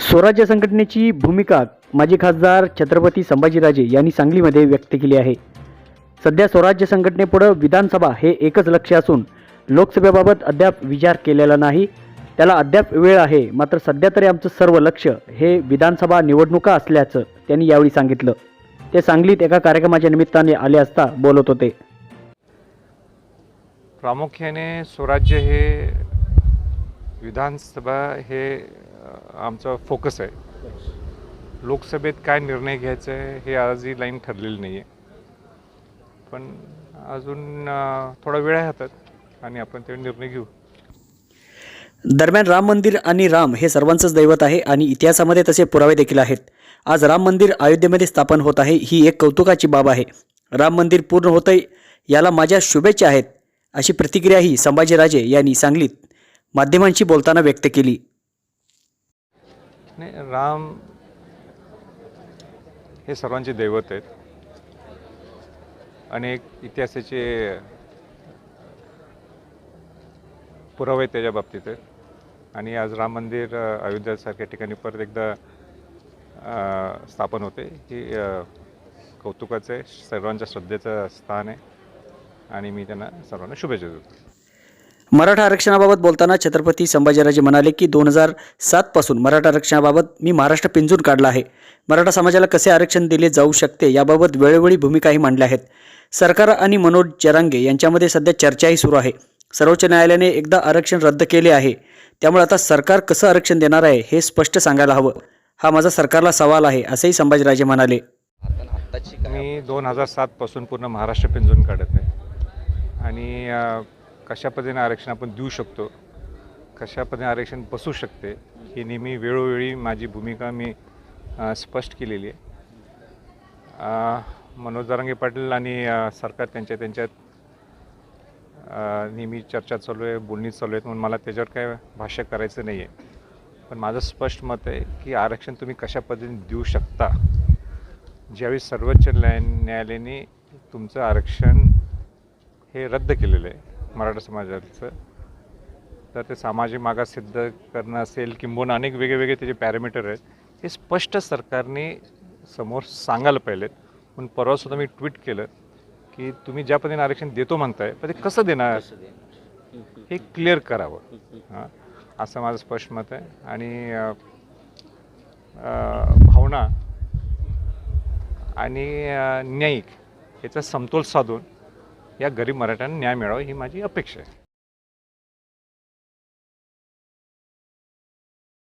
स्वराज्य संघटनेची भूमिका माजी खासदार छत्रपती संभाजीराजे यांनी सांगलीमध्ये व्यक्त केली आहे. सध्या स्वराज्य संघटनेपुढं विधानसभा हे एकच लक्ष असून लोकसभेबाबत अद्याप विचार केलेला नाही. त्याला अद्याप वेळ आहे मात्र सध्या तरी आमचं सर्व लक्ष हे विधानसभा निवडणुका असल्याचं त्यांनी यावेळी सांगितलं. ते सांगलीत एका कार्यक्रमाच्या निमित्ताने आले असता बोलत होते. प्रामुख्याने स्वराज्य हे विधानसभा हे आमचं फोकस आहे. लोकसभेत काय निर्णय घ्यायचा आहे हे आजही लाईन ठरलेली नाही आहे. पण अजून थोडा वेळ आहे हातात आणि आपण ते निर्णय घेऊ. दरम्यान राम मंदिर आणि राम हे सर्वांचंच दैवत आहे आणि इतिहासामध्ये तसे पुरावे देखील आहेत. आज राम मंदिर अयोध्येमध्ये स्थापन होत आहे ही एक कौतुकाची बाब आहे. राम मंदिर पूर्ण होतंय याला माझ्या शुभेच्छा आहेत अशी प्रतिक्रियाही संभाजीराजे यांनी सांगलीत माध्यमांशी बोलताना व्यक्त केली. नाही राम हे सर्वांचे दैवत आहेत. अनेक इतिहासाचे पुरावे त्याच्या बाबतीत. आहेत आणि आज राम मंदिर अयोध्यासारख्या ठिकाणी परत एकदा स्थापन होते. हे कौतुकाचं आहे. सर्वांच्या श्रद्धेचं स्थान आहे. आणि मी त्यांना सर्वांना शुभेच्छा देतो. मराठा आरक्षणाबाबत बोलताना छत्रपती संभाजीराजे म्हणाले की दोन हजार सातपासून मराठा आरक्षणाबाबत मी महाराष्ट्र पिंजून काढला आहे. मराठा समाजाला कसे आरक्षण दिले जाऊ शकते याबाबत वेळोवेळी भूमिकाही मांडल्या आहेत. सरकार आणि मनोज जरांगे यांच्यामध्ये सध्या चर्चाही सुरू आहे. सर्वोच्च न्यायालयाने एकदा आरक्षण रद्द केले आहे. त्यामुळे आता सरकार कसं आरक्षण देणार आहे हे स्पष्ट सांगायला हवं. हा माझा सरकारला सवाल आहे असेही संभाजीराजे म्हणाले. मी दोन हजार सातपासून पूर्ण महाराष्ट्र पिंजून काढत आहे. आणि कशा पद्धतीने आरक्षण आपण देऊ शकतो कशा पद्धतीने आरक्षण बसू शकते ही नेहमी वेळोवेळी माझी भूमिका मी स्पष्ट केलेली आहे. मनोज दारंगे पाटील आणि सरकार त्यांच्या त्यांच्यात नेहमी चर्चा चालू आहे बोलणी चालू आहेत म्हणून मला त्याच्यावर काय भाष्य करायचं नाही आहे पण माझं स्पष्ट मत आहे की आरक्षण तुम्ही कशा पद्धतीने देऊ शकता ज्यावेळी सर्वोच्च न्याय न्यायालयाने तुमचं आरक्षण हे रद्द केलेलं आहे. मराठा समाजाचं. तर ते सामाजिक मागास सिद्ध करणं असेल किंबहुना अनेक वेगळे वेगळे त्याचे पॅरामीटर आहेत हे स्पष्ट सरकारने समोर सांगायला पाहिजेत पण परवासुद्धा मी ट्विट केलं की तुम्ही ज्या पद्धतीने आरक्षण देतो म्हणताय पण ते कसं देणार? हे क्लिअर करावं. हां असं माझं स्पष्ट मत आहे. आणि भावना आणि न्यायिक याचा समतोल साधून या गरीब मराठ्यांना न्याय मिळावा ही माझी अपेक्षा आहे.